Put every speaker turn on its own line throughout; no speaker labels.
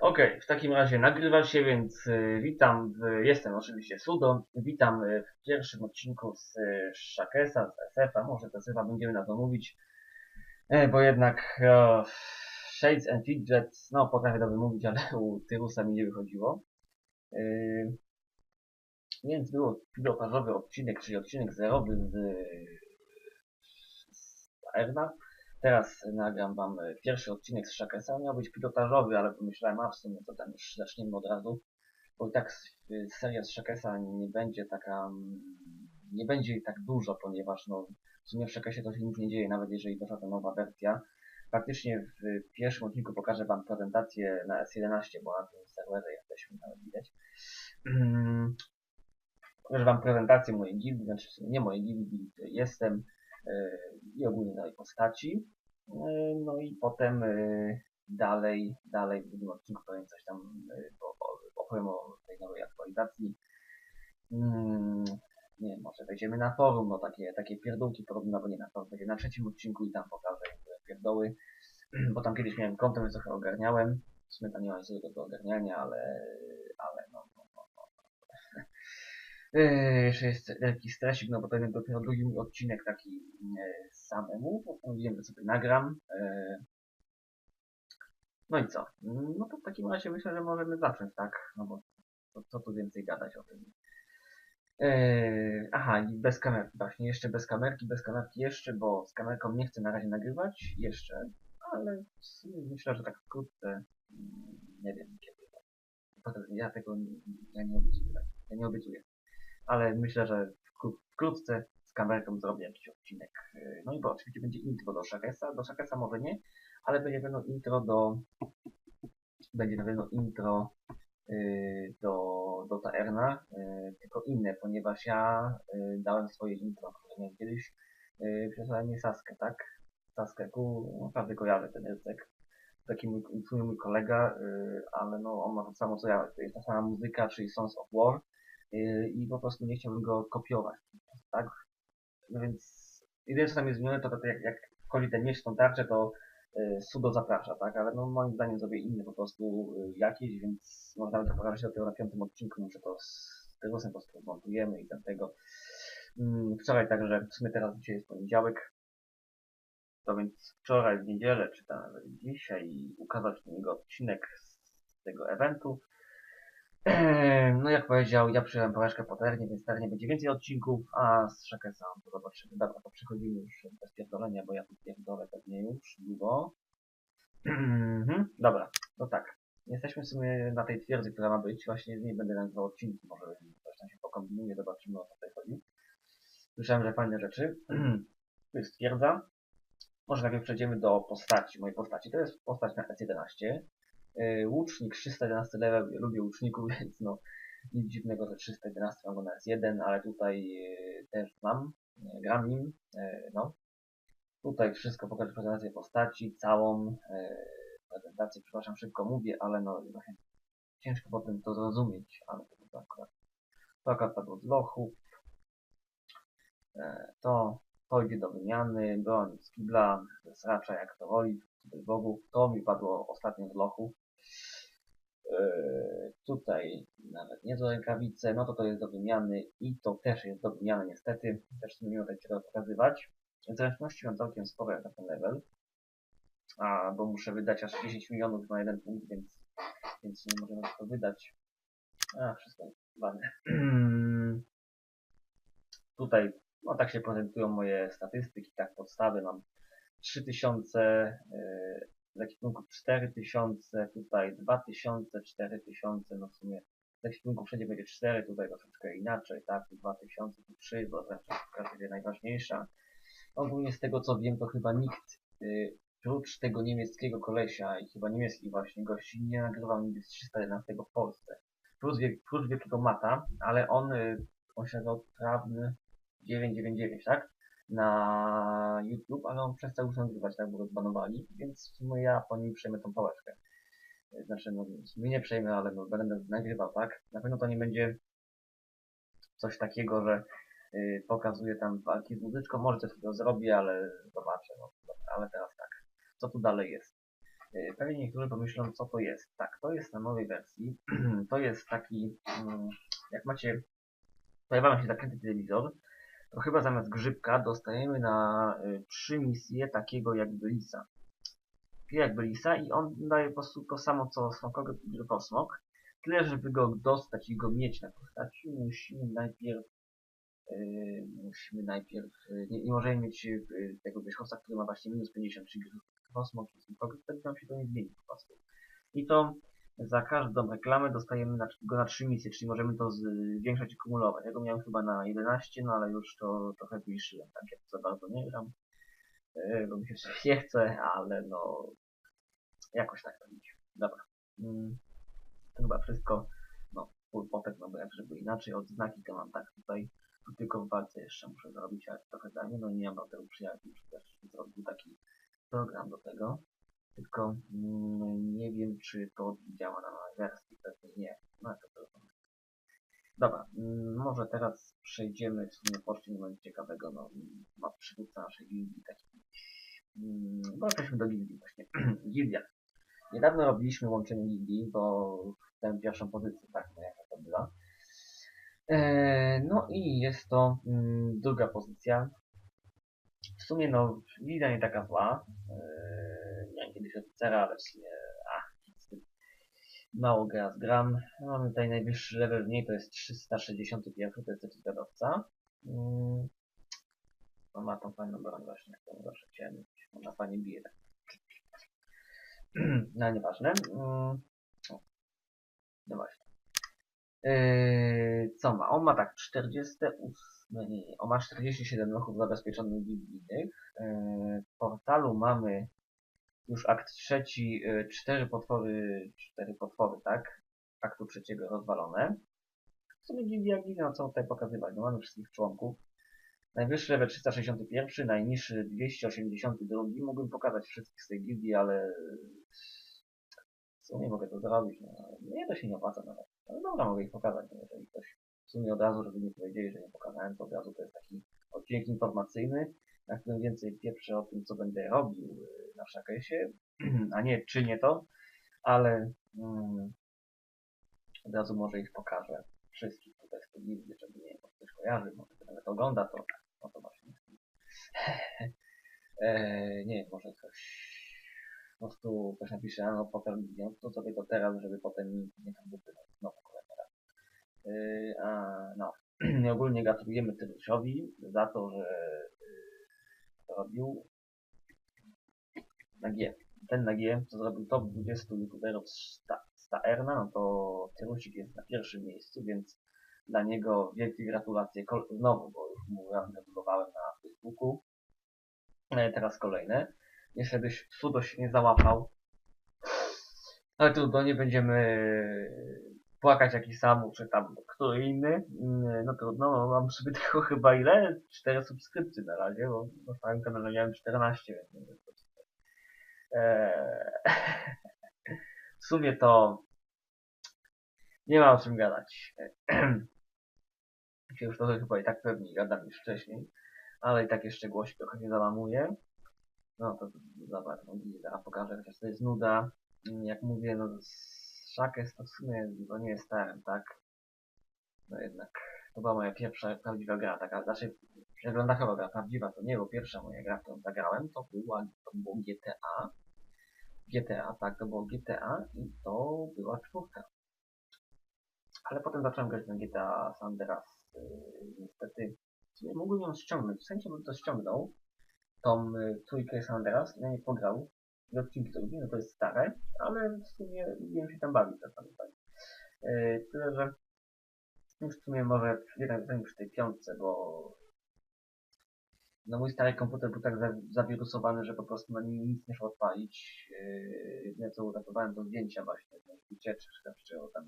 Okej, w takim razie nagrywa się, więc y, witam, w, jestem oczywiście Sudo, witam y, w pierwszym odcinku z y, Shakesa, z SF-a, może z SF-a będziemy na to mówić, e, bo jednak e, Shades and Fidget, no potrafię to wymówić, ale u Tyrusa mi nie wychodziło. Y, więc był pilotażowy odcinek, czyli odcinek zerowy z, z Erna. Teraz nagram wam e, pierwszy odcinek z Shakesa. Miał być pilotażowy, ale pomyślałem, a w sumie to tam już zaczniemy od razu. Bo i tak y, seria z Shakesa nie będzie taka, mm, nie będzie jej tak dużo, ponieważ no, w sumie w Shakesie to się nic nie dzieje, nawet jeżeli wyszła ta nowa wersja. Faktycznie w pierwszym odcinku pokażę wam prezentację na S11, bo na tym serwerze jesteśmy, nawet widać. Mm, Pokażę wam prezentację mojej gildii, znaczy nie mojej gildii, jestem i ogólnie całej postaci. Yy, No i potem yy, dalej, dalej w drugim odcinku powiem coś tam, o- opowiem o tej nowej aktualizacji. Mm, Nie wiem, może wejdziemy na forum, no takie, takie pierdółki podobno, bo nie na forum, będzie na trzecim odcinku i tam pokażę pierdoły, bo tam kiedyś miałem więc trochę ogarniałem. W sumie tam nie ma nic do ogarniania, ale, ale no, no, jeszcze jest wielki stresik, no bo to dopiero drugi odcinek taki yy, samemu. Postanowiłem, że sobie nagram. Yy. No i co? No to w takim razie myślę, że możemy zacząć, tak? No bo co, co tu więcej gadać o tym? Yy, aha, i bez kamerki, właśnie, jeszcze bez kamerki, bez kamerki jeszcze, bo z kamerką nie chcę na razie nagrywać, jeszcze, ale myślę, że tak wkrótce, nie wiem kiedy. Ja tego ja nie obiecuję, ja nie obiecuję ale myślę, że wkró- wkrótce z kamerką zrobię jakiś odcinek. Yy, No i bo oczywiście będzie intro do Shakesa, do Shakesa może nie, ale będzie pewno intro do będzie na pewno intro yy, do, do Taerna, yy, tylko inne, ponieważ ja dałem swoje intro, które miałem kiedyś, przesłałem mi Saskę, tak? Saskę, ku, naprawdę kojarzę ten rycek. Taki mój, mój kolega, ale no on ma to samo co ja, to jest ta sama muzyka, czyli Sons of War, i po prostu nie chciałbym go kopiować, tak? No więc jedyne co tam jest zmienione to, to, to jak, jak wchodzi ten miecz tą tarczę, to yy, Sudo zaprasza, tak? Ale no moim zdaniem zrobię inny po prostu yy, jakieś, więc można to pokazać dopiero na piątym odcinku, może to z Tyrusem po prostu montujemy i dlatego mm, wczoraj także, w sumie teraz dzisiaj jest poniedziałek, to więc wczoraj w niedzielę, czy tam dzisiaj ukazać do niego odcinek z tego eventu. Ehm, No jak powiedział, ja przyjąłem porażkę po ternie, więc ternie będzie więcej odcinków, a z Shakesa to zobaczymy. Dobra, to przechodzimy już bez pierdolenia, bo ja tu pierdolę pewnie już długo. Mhm, Dobra, to tak. Jesteśmy w sumie na tej twierdzy, która ma być. Właśnie z niej będę nagrywał odcinki, może coś tam się pokombinuje, zobaczymy o co tutaj chodzi. Słyszałem, że fajne rzeczy. Tu jest twierdza. Może najpierw przejdziemy do postaci, mojej postaci. To jest postać na S11. Yy, Łucznik 311 level, lubię łuczników, więc no nic dziwnego, że 311 mam go na S1, ale tutaj yy, też mam, yy, gram nim, no. Tutaj wszystko pokażę prezentację postaci, całą prezentację, przepraszam, szybko mówię, ale no ciężko potem to zrozumieć, ale to, akurat to akurat padło z to, to idzie do wymiany, broń z kibla, jest raczej jak to woli, bogów, to mi padło ostatnio z lochów. Yy, tutaj nawet nie do rękawice, no to to jest do wymiany i to też jest do wymiany niestety, też nie miło tego pokazywać. Zręczności mam całkiem spore jak na ten level, a bo muszę wydać aż 10 milionów na jeden punkt, więc, więc nie możemy to wydać. A, wszystko ładne. Tutaj, no tak się prezentują moje statystyki, tak podstawy mam 3000, yy, z ekwipunków 4000, tutaj 2000, 4000, no w sumie z ekwipunków wszędzie będzie 4, tutaj troszeczkę inaczej, tak, tu 2000, tu 3, bo zręcznostka będzie najważniejsza. Ogólnie z tego co wiem, to chyba nikt, yy, prócz tego niemieckiego kolesia i chyba niemieckich właśnie gości, nie nagrywał nigdy z 311 w Polsce. Plus, wie- prócz wielkiego mata, ale on, yy, on się nazywał Trawny 999, tak? Na YouTube, ale on przestał już nagrywać, tak, bo go zbanowali, więc w sumie ja po nim przejmę tą pałeczkę. Znaczy, no, nie przejmę, ale no, będę nagrywał, tak? Na pewno to nie będzie coś takiego, że yy, pokazuję tam walki z muzyczką, może coś takiego zrobię, ale zobaczę, no, ale teraz tak. Co tu dalej jest? Y, Pewnie niektórzy pomyślą, co to jest. Tak, to jest na nowej wersji. to jest taki, mm, jak macie, pojawia się zakręty telewizor, to chyba zamiast grzybka dostajemy na y, trzy misje takiego jakby lisa. Jakby lisa i on daje po prostu to samo co smokowy kosmok. Tyle, żeby go dostać i go mieć na postaci, musimy najpierw Yy, musimy najpierw, yy, nie, nie możemy mieć yy, tego wierzchowca, który ma właśnie minus 50, czyli kosmos, wtedy nam się to nie zmieni po prostu. I to za każdą reklamę dostajemy go na 3 misje, czyli możemy to zwiększać i kumulować. Ja go miałem chyba na 11, no ale już to trochę zmniejszyłem, tak jak za bardzo nie gram, yy, bo mi się nie chce, ale no jakoś tak to idzie. Dobra. Mm, to chyba wszystko. No, potek, no bo jak żeby inaczej, odznaki to mam tak tutaj, tu tylko w walce jeszcze muszę zrobić, ale trochę zajmie, no nie mam tego przyjaciół, już też zrobił taki program do tego. Tylko mm, nie wiem, czy to działa na wersji, pewnie nie. No to to Dobra, mm, może teraz przejdziemy w sumie poszli na coś ciekawego, no ma przywódca naszej gildii taki. Mm, bo jesteśmy do gildii właśnie. Gildia. Niedawno robiliśmy łączenie gildii, bo tę pierwszą pozycję, tak, no jaka to była. Eee, no i jest to mm, druga pozycja. W sumie no, gildia nie taka zła. Miałem kiedyś oficera, ale w sumie, ach, mało gra z gram. Mamy tutaj najwyższy level w niej, to jest 361, to jest certyfikatowca. Mm. No ma tą fajną broń właśnie, którą zawsze chciałem mieć. Ona fajnie bije tak. No nieważne. Mm. No właśnie. Yy, co ma? On ma tak 48, nie, nie, nie. On ma 47 lochów zabezpieczonych biblijnych. Yy, w portalu mamy już akt trzeci, yy, cztery potwory, cztery potwory, tak? Aktu trzeciego rozwalone. W sumie gildia, gildia, no co tutaj pokazywać? No mamy wszystkich członków. Najwyższy level 361, najniższy 282. Mógłbym pokazać wszystkich z tej gildii, ale w sumie mogę to zrobić. No, nie, to się nie opłaca nawet. Ale dobra, mogę ich pokazać. No, jeżeli ktoś w sumie od razu, żeby nie powiedzieli, że nie pokazałem, to od razu to jest taki odcinek informacyjny, na więcej pieprzę o tym, co będę robił yy, na szakesie, a nie czynię to, ale mm, od razu może ich pokażę wszystkich tutaj z żeby nie wiem, ktoś kojarzy, może nawet ogląda to, no to właśnie. eee, nie wiem, może ktoś po prostu ktoś napisze, a no potem no, to sobie to teraz, żeby potem nie tam dupy znowu kolejny raz. Yy, a no, ogólnie gratulujemy Tyrusiowi za to, że to robił na G. Ten na G, co zrobił top 20 youtuberów z Staerna, no to Tyrusik jest na pierwszym miejscu, więc dla niego wielkie gratulacje znowu, bo już mu gratulowałem na Facebooku. E, teraz kolejne. Jeszcze byś Sudo się nie załapał. Ale trudno, nie będziemy płakać jakiś sam, czy tam który inny. No trudno, no, mam sobie tylko chyba ile? 4 subskrypcje na razie, bo na swoim kanale miałem 14, więc nie wiem, eee, W sumie to nie mam o czym gadać. się już trochę chyba i tak pewnie gadam niż wcześniej, ale i tak jeszcze głośno trochę się załamuję. No to zobacz, no zaraz pokażę, chociaż to jest nuda. Jak mówię, no Shakes to w sumie to nie jest starym, tak? No jednak to była moja pierwsza prawdziwa gra, taka, znaczy przeglądachowa gra, prawdziwa to nie, bo pierwsza moja gra, którą zagrałem, to była, to było GTA. GTA, tak, to było GTA i to była czwórka. Ale potem zacząłem grać na GTA San. Yy, niestety, nie mógłbym ją ściągnąć, w sensie bym to ściągnął, tą y, trójkę San Andreas, ja nie pograł. I odcinki to lubię, no to jest stare, ale w sumie lubiłem się tam bawić. Tak. Yy, tyle, że już w sumie może jeden przy tej piątce, bo no mój stary komputer był tak za, zawirusowany, że po prostu na nim nic nie szło odpalić. Jedyne co uratowałem to zdjęcia właśnie, wycieczek, czy tam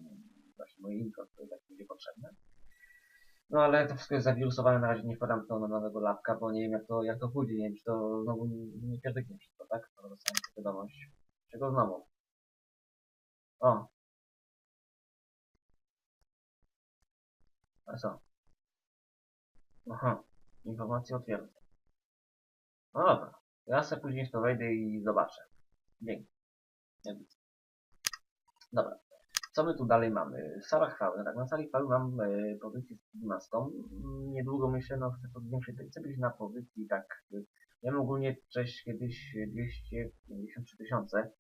właśnie moje intro, które tak będzie potrzebne. No ale to wszystko jest zawirusowane, na razie nie wpadam to na nowego lapka, bo nie wiem jak to, jak to pójdzie, nie wiem czy to znowu nie, nie pierdyknie wszystko, tak? To dostałem wiadomość. Czego znowu? O. A co? Aha. Informacje otwierdzę. No dobra. Ja sobie później to wejdę i zobaczę. Dzięki. Dobra. Co my tu dalej mamy? Sala chwały. Tak, na sali chwały mam e, pozycję 12. Mm, Niedługo myślę, no chcę to zwiększyć. Chcę być na pozycji tak. Ja mam ogólnie cześć kiedyś 253 tysiące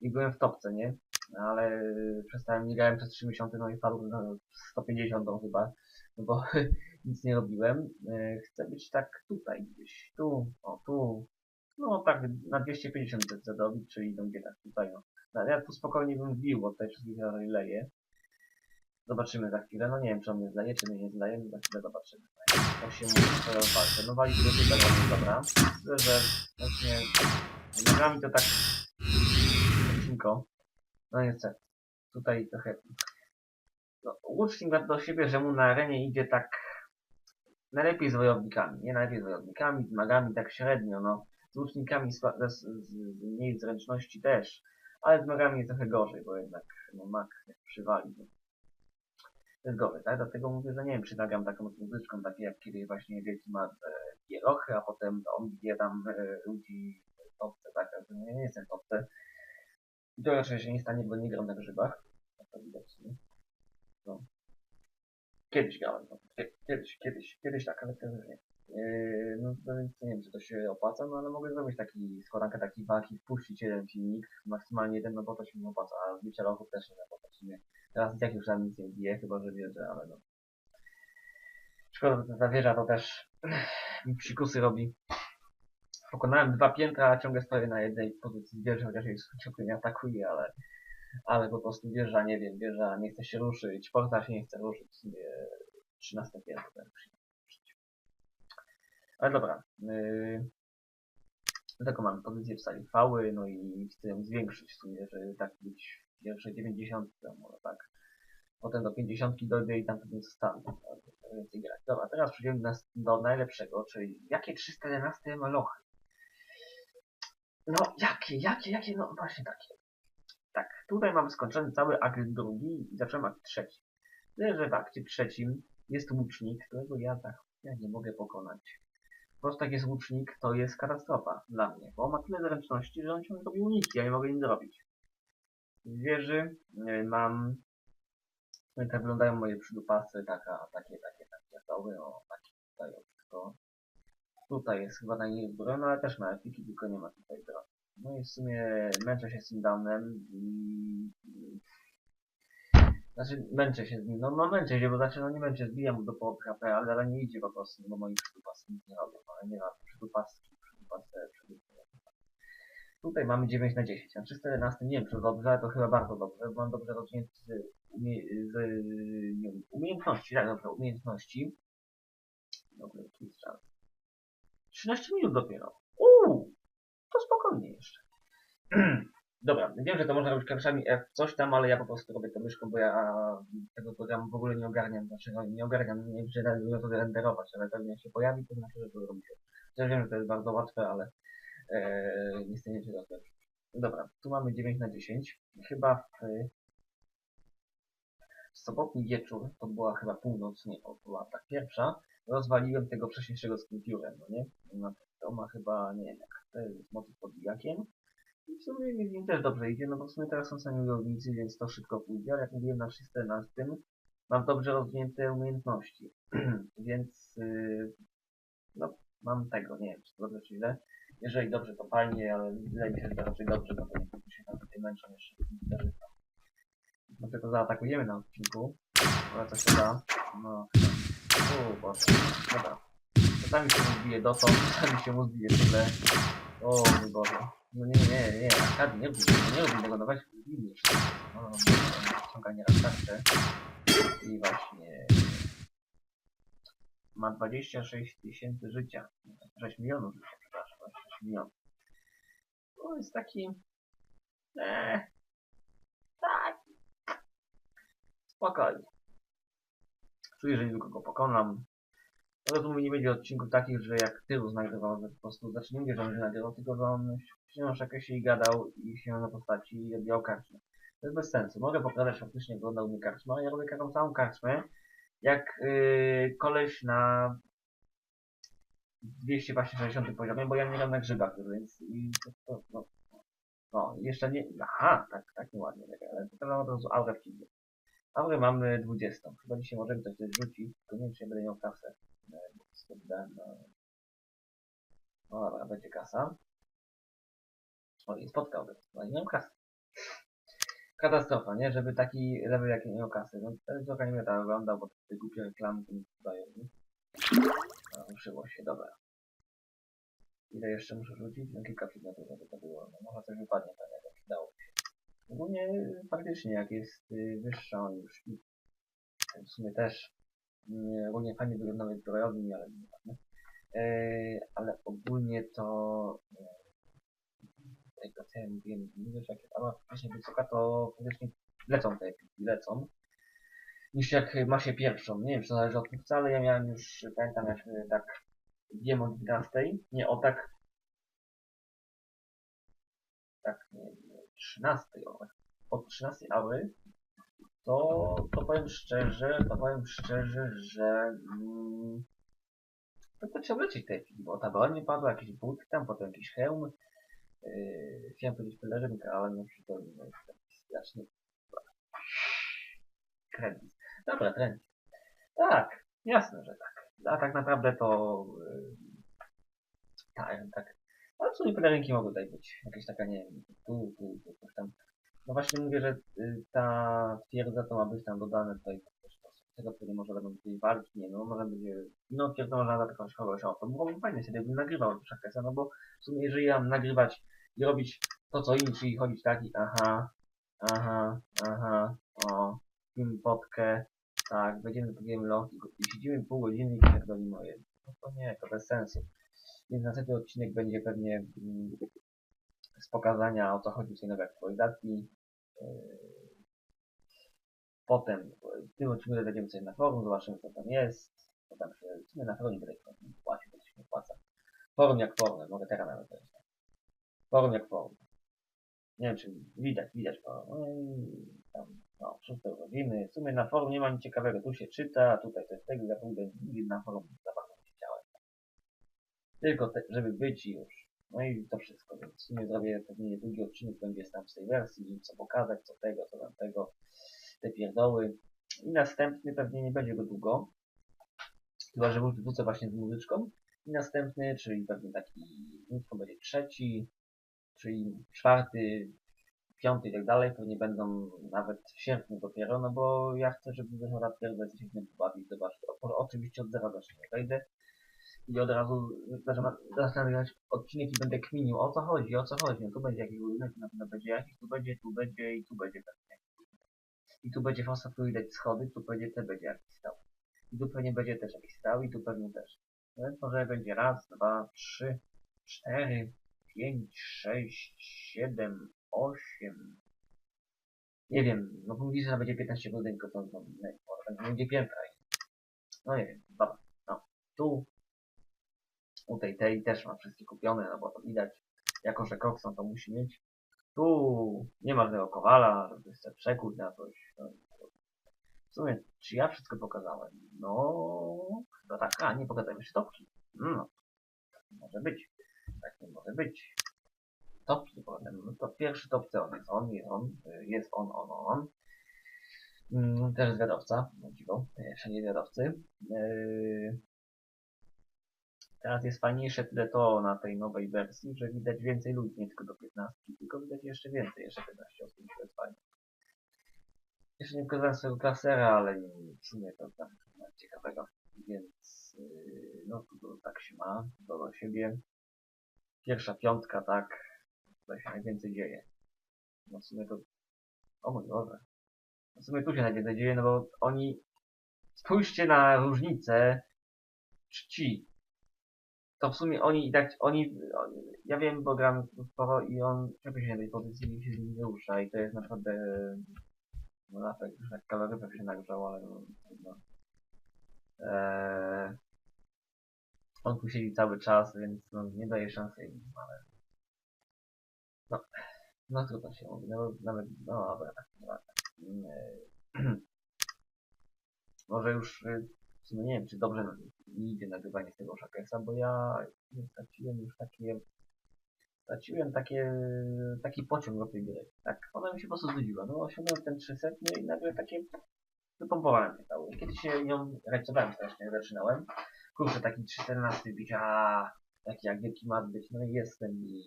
i byłem w topce, nie? Ale przestałem, nie grałem przez 3 miesiące, no i padłem na 150 chyba, no bo nic nie robiłem. E, Chcę być tak tutaj gdzieś, tu, o tu, no tak na 250 chcę dobić, czyli no gdzie tak tutaj, no. Ja tu spokojnie bym wbił, bo tutaj wszystkich dalej leje. Zobaczymy za chwilę, no nie wiem czy on mnie zleje, czy mnie nie zleje, no za chwilę zobaczymy. Jak się mówi swoją walkę. No wali gruby, tak dobra. Myślę, że właśnie nogami to tak cienko. No niestety. Tutaj trochę... No, łucznik ma do siebie, że mu na arenie idzie tak najlepiej z wojownikami, nie najlepiej z wojownikami, z magami tak średnio, no. Z łucznikami z, z, z, z mniej zręczności też, ale z magami jest trochę gorzej, bo jednak no, mag jak przywali. To jest gorzej, tak? Dlatego mówię, że nie wiem, czy nagram taką muzyczką, takie jak kiedyś właśnie wielki ma e, Gierochy, a potem on wie tam e, ludzi w topce, tak? że nie, nie jestem w topce. I to raczej się nie stanie, bo nie gram na grzybach. Jak to widać, nie? No. Kiedyś grałem, no. Kie- kiedyś, kiedyś, kiedyś tak, ale teraz nie. Yy, no to więc nie wiem, czy to się opłaca, no ale mogę zrobić taki, składankę takiej walki, wpuścić jeden filmik, maksymalnie jeden, no bo to się nie opłaca, a zbicia rochów też nie opłaca w sumie. Teraz i tak już tam nic nie bije, chyba że wierzę, ale no. Szkoda, że ta wieża to też psikusy robi. Pokonałem dwa piętra, a ciągle stoję na jednej pozycji wieży, chociaż jej ciągle nie atakuje, ale, ale po prostu wieża, nie wiem, wieża nie chce się ruszyć, porta się nie chce ruszyć, sumie 13 piętro. Ale dobra. Yy, taką mam pozycję w sali chwały, no i chcę ją zwiększyć w sumie, żeby tak być w pierwszej 90, może tak. Potem do 50 dojdę i tam pewnie zostanę. Więcej grać. Dobra, teraz przejdziemy do, najlepszego, czyli jakie 311 malochy? No, jakie, jakie, jakie, no właśnie takie. Tak, tutaj mam skończony cały akt drugi i zacząłem akt trzeci. Tyle, że w akcie trzecim jest łucznik, którego ja tak ja nie mogę pokonać. Jak jest łucznik, to jest katastrofa dla mnie, bo ma tyle zręczności, że on ciągle robi uniki, ja nie mogę nic zrobić. W wieży y, mam... No tak wyglądają moje przydupasy, taka, takie, takie, takie, doły, o, takie tutaj, o, wszystko. Tutaj jest chyba najmniej uzbrojony, ale też ma epiki, tylko nie ma tutaj broni. No i w sumie męczę się z tym downem i... Znaczy, męczę się z nim, no, no męczę się, bo znaczy, no nie męczę, zbijam mu do połowy HP, ale dalej nie idzie po prostu, no bo moi przydupasy nic nie robią, ale nie ma przydupaski, przydupasy, przydupasy. Tutaj mamy 9 na 10, a 311 nie wiem czy dobrze, ale to chyba bardzo dobrze, bo mam dobrze rozwinięte umie z, nie wiem, umiejętności, tak dobrze, umiejętności. Dobra, tu jest czas. 13 minut dopiero. Uuu, to spokojnie jeszcze. Dobra, wiem, że to można robić klawiszami F coś tam, ale ja po prostu robię to myszką, bo ja tego programu w ogóle nie ogarniam. Znaczy, no, nie ogarniam, nie wiem, czy da to renderować, ale pewnie jak się pojawi, to znaczy, że to robi się. Ja wiem, że to jest bardzo łatwe, ale e, nie stanie się Dobra, tu mamy 9 na 10. Chyba w, w sobotni wieczór, to była chyba północ, nie, to była tak pierwsza, rozwaliłem tego wcześniejszego z no nie? To ma chyba, nie wiem, jak to jest motyw pod bijakiem. W sumie mi z nim też dobrze idzie, no bo w sumie teraz są sami wojownicy, więc to szybko pójdzie, ale jak mówiłem na 314 mam dobrze rozwinięte umiejętności, więc yy, no mam tego, nie wiem czy to dobrze czy źle. Jeżeli dobrze to fajnie, ale wydaje mi się, że to raczej dobrze, no to będę się tam tutaj męczą jeszcze. No tylko zaatakujemy na odcinku, ale to da. No, uuu, boże, dobra. Czasami się mu zbije dotąd, czasami się mu zbije tyle. O mój Boże. No nie, nie, nie, Arkady, nie rób nie rób tego, no zbij jeszcze. No, no, no, ściąganie raz tarczę. I właśnie... Ma 26 tysięcy życia. 6 milionów życia, przepraszam, 26 milionów. To jest taki... Eee, tak. Spokojnie. Czuję, że niedługo go pokonam. Rozumiem, nie będzie odcinków takich, że jak tylu znajdował, że po prostu, znaczy nie mówię, że nagrywał, tylko że on książek się i gadał i się na postaci i odbijał karczmę. To jest bez sensu. Mogę pokazać faktycznie, jak oglądał mnie karczma, ja robię taką samą karczmę, jak yy, koleś na 260 poziomie, bo ja nie gram na grzybach, więc i to, to, no, No, jeszcze nie... Aha, tak, tak, nieładnie, tak, ale pokazałem od razu aurę w. Aurę mamy 20. Chyba dzisiaj możemy coś rzucić, tylko nie wiem, czy ja będę miał kasę. No. No dobra, będzie kasa. O, i spotkał, no i nie mam kasy. Katastrofa, nie? Żeby taki level jak nie miał kasy. No ten trochę nie będę oglądał, bo te głupie reklamy mi dają? A, ruszyło się, dobra. Ile jeszcze muszę rzucić? No kilka przedmiotów, żeby to było. No może coś wypadnie fajnego, przydało się. Ogólnie faktycznie jak jest y, wyższa już i w sumie też ogólnie fajnie wygląda nawet zbrojowni, ale nie ważne. Yy, ale ogólnie to tego co ja mówiłem, że jak wcześniej wysoka, to faktycznie lecą te lecą. Niż jak ma się pierwszą. Nie wiem, czy to zależy od kupca, ale ja miałem już, pamiętam jak y, tak wiem o 12, nie o tak tak, nie, nie, 13, o, tak, od 13 aury, to, to powiem szczerze, to powiem szczerze, że mm, to, to trzeba lecieć te epiki, bo ta broń padła, jakieś buty tam, potem jakiś hełm, yy, chciałem powiedzieć pelerynka, ale nie przypomnę, no już tak strasznie kredyt. Dobra, trend. Tak, jasne, że tak. A tak naprawdę to yy, tak, tak. Ale w sumie pelerynki mogą tutaj być. Jakaś taka, nie wiem, tu, tu, tu, coś tam. No właśnie mówię, że y, ta twierdza to ma być tam dodane tutaj też tego, który może będą tutaj walki, nie no, może będzie inną twierdzą, można na taką kogoś, o, to byłoby fajne, sobie bym nagrywał Szakesa, no bo w sumie jeżeli ja mam nagrywać i robić to co inni, czyli chodzić taki, aha, aha, aha, o, film potkę, tak, będziemy podjemy log i, i siedzimy pół godziny i pierdolimy o jednym. No to nie, to bez sensu. Więc następny odcinek będzie pewnie mm, z pokazania o co chodzi w tej nowej aktualizacji. Yy, Potem w tym odcinku będziemy sobie na forum, zobaczymy co tam jest. Co tam się, w sumie na forum nie będę płacił, to się nie opłaca. Forum jak forum, mogę teraz nawet powiedzieć. Forum jak forum. Nie wiem czy widać, widać forum. No i tam, no, szóste urodziny. W sumie na forum nie ma nic ciekawego. Tu się czyta, tutaj to jest tego, ja pójdę na forum za bardzo nie chciałem. Tylko te, żeby być już. No i to wszystko, więc w sumie zrobię pewnie długi odcinek, będzie tam z tej wersji, co pokazać, co tego, co tamtego, te pierdoły. I następny pewnie nie będzie go długo, chyba że wrócę właśnie z muzyczką. I następny, czyli pewnie taki, to będzie trzeci, czyli czwarty, piąty i tak dalej, pewnie będą nawet w sierpniu dopiero, no bo ja chcę, żeby wyszła ta twierdza się w pobawić, zobaczyć. Oczywiście od zera zacznę, wejdę i od razu zaczynam zastanawiać odcinek i będę kminił, o co chodzi, o co chodzi, no tu będzie jakiś budynek, na pewno będzie jakiś, tu będzie, tu będzie i tu będzie pewnie. I tu będzie fosa, tu widać schody, tu będzie, te będzie jakiś stał. I tu pewnie będzie też jakiś stał i tu pewnie też. No Więc może będzie raz, dwa, trzy, cztery, pięć, sześć, siedem, osiem. Nie wiem, no mówi, że będzie 15 budynków, to, to nie, może będzie piętra. No nie wiem, dobra, no. Tu, u tej tej też ma wszystkie kupione, no bo to widać. Jako, że Coxon to musi mieć. Tu nie ma żadnego kowala, żeby sobie przekuć na coś. No, w sumie, czy ja wszystko pokazałem? No, chyba tak. A, nie pokazałem jeszcze topki. No, tak nie może być. Tak nie może być. Topki potem. No to pierwszy topce on jest on, jest on, jest on, on, on. Mm, też zwiadowca, no dziwo, jeszcze nie zwiadowcy. Yy, Teraz jest fajniejsze tyle to na tej nowej wersji, że widać więcej ludzi, nie tylko do 15, tylko widać jeszcze więcej, jeszcze 15 osób, to jest fajnie. Jeszcze nie pokazałem swojego klasera, ale w sumie to tam ciekawego, więc yy, no to tak się ma, to do siebie. Pierwsza piątka, tak, tutaj się najwięcej dzieje. No w sumie to, o mój Boże. No w sumie tu się najwięcej dzieje, no bo oni, spójrzcie na różnicę czci to w sumie oni i tak, oni, oni ja wiem, bo gram sporo i on się na tej pozycji i się z nim nie rusza i to jest naprawdę, no na tak, już jak kaloryfer się nagrzał, ale no, trudno. Eee, on tu siedzi cały czas, więc no, nie daje szansy im, ale no, no trudno się mówi, no nawet, no dobra, tak, dobra, tak. Eee, może już y, w sumie nie wiem, czy dobrze mi idzie nagrywanie tego Shakesa, bo ja straciłem już takie straciłem takie, taki pociąg do tej gry. Tak, ona mi się po prostu znudziła. No osiągnąłem ten 300 i nagle takie wypompowałem mnie cały. Kiedy się nią rajcowałem strasznie, zaczynałem. Kurczę, taki 314 bić, a taki jak wielki mat być, no i jestem i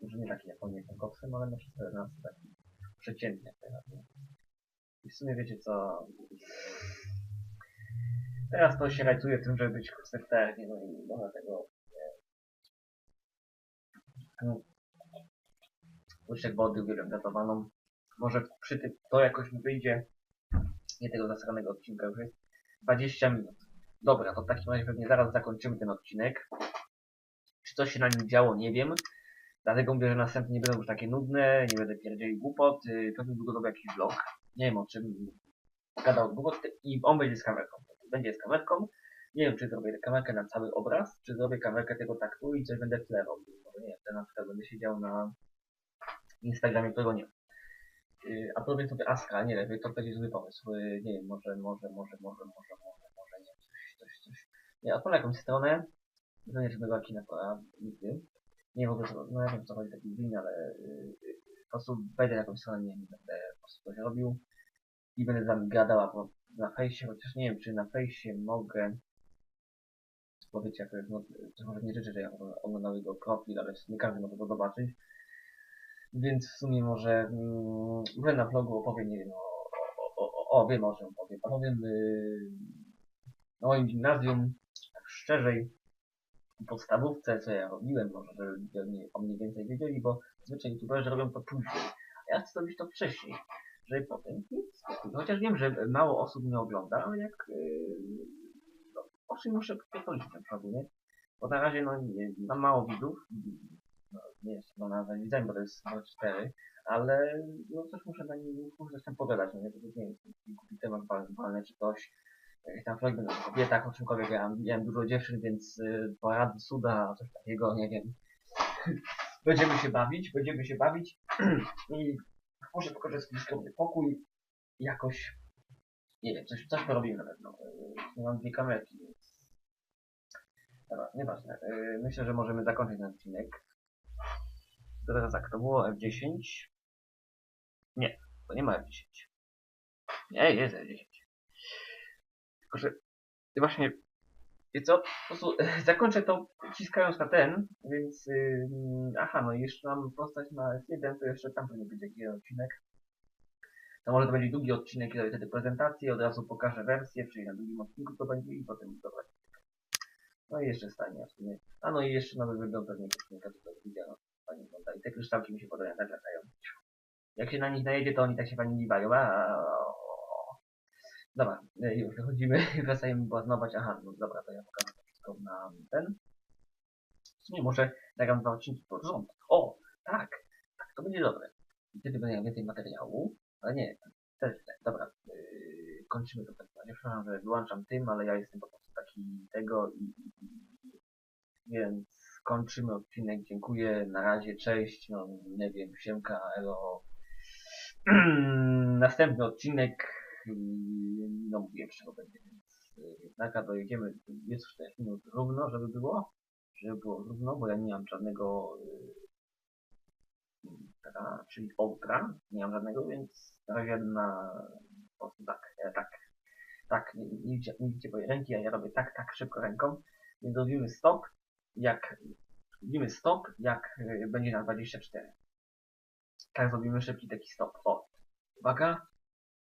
może nie taki jak on jestem ale na 314 taki przeciętny jak teraz. I w sumie wiecie co, teraz to się rajcuje tym, żeby być koncerternie, no i no dlatego nie. Łyżek wody uwielbiam gatowaną. Może przy tym to jakoś mi wyjdzie. Nie tego zasranego odcinka już jest. 20 minut. Dobra, to w takim razie pewnie zaraz zakończymy ten odcinek. Czy coś się na nim działo, nie wiem. Dlatego mówię, że następne nie będą już takie nudne, nie będę pierdzieli głupot. Yy, Pewnie długo zrobię jakiś vlog. Nie wiem o czym. Gadał głupot i on będzie z kamerką. Będzie z kamerką. Nie wiem, czy zrobię kamerkę na cały obraz, czy zrobię kamerkę tego taktu i coś będę w tle robił. Może nie wiem, na przykład będę siedział na Instagramie, którego nie. Yy, A potem sobie Aska, nie wiem, to będzie zły pomysł. Yy, Nie wiem, może, może, może, może, może, może, może, nie coś, coś, coś. Nie, otworzę jakąś stronę. To nie żadnego Akinatora, nigdy. Nie w no ja wiem co chodzi taki win, ale yy, po prostu wejdę na jakąś stronę, nie wiem, będę po prostu coś robił i będę z wami albo na fejsie, chociaż nie wiem, czy na fejsie mogę powiedzieć, jak to jest, no, nie życzę, że ja oglądał jego profil, ale nie każdy może to zobaczyć. Więc w sumie może mm, na vlogu opowiem, nie wiem, o, o, o, o wiem o czym opowiem. Opowiem yy, o moim gimnazjum, tak szczerzej, podstawówce, co ja robiłem, może żeby o mnie- o mnie więcej wiedzieli, bo zwyczaj youtuberzy robią to później, a ja chcę robić to wcześniej, żeby potem. Chociaż wiem, że mało osób mnie ogląda, ale jak yy, no, o czym muszę pochwalić na przykład, nie? Bo na razie no, nie, mam mało widzów, no, nie jest to nazwać widzami, bo to jest numer 4, ale no coś muszę na nim, muszę tam pogadać, no nie, to nie jakiś głupi temat wal- walny czy coś. Jakieś tam flagi na kobietach, o czymkolwiek, ja miałem dużo dziewczyn, więc y, porady, suda, coś takiego, nie wiem. będziemy się bawić, będziemy się bawić i muszę pokazać swój skromny pokój jakoś, nie wiem, coś, coś porobimy na pewno. Y, Mam dwie kamerki, więc... Dobra, nieważne. Y, Myślę, że możemy zakończyć ten odcinek. To teraz tak, to było F10. Nie, to nie ma F10. Nie, jest F10. Tylko, że właśnie, wie co, po prostu e, zakończę to wciskając na ten, więc yy, aha, no jeszcze mam postać na F1, to jeszcze tam powinien być jakiś odcinek. To może to będzie długi odcinek, i wtedy prezentację, od razu pokażę wersję, czyli na drugim odcinku to będzie i potem dobra. No i jeszcze stanie w sumie. A no i jeszcze nowy wygląd pewnie odcinka tutaj widziano. Fajnie wygląda. I te kryształki mi się podobają, tak latają. Jak się na nich najedzie, to oni tak się fajnie gibają. A, Dobra, e, już wychodzimy, wracajmy błaznować. Aha, no dobra, to ja pokażę wszystko na ten. W sumie może nagram dwa odcinki pod rząd. O, tak, tak, to będzie dobre. Wtedy będę miał więcej materiału, ale nie, też źle. Dobra, yy, kończymy to takim razie. Przepraszam, że wyłączam tym, ale ja jestem po prostu taki tego i, i, więc kończymy odcinek. Dziękuję, na razie, cześć, no nie wiem, siemka, elo. Następny odcinek, no mówiłem, z czego będzie, więc yy, jednaka dojedziemy 24 minut równo, żeby było, żeby było równo, bo ja nie mam żadnego yy, intra, czyli outra, nie mam żadnego, więc na razie na tak, tak, tak, nie, nie, widzicie, nie widzicie mojej ręki, a ja robię tak, tak szybko ręką, więc robimy stop, jak robimy stop, jak yy, będzie na 24. Tak zrobimy szybki taki stop. O, uwaga,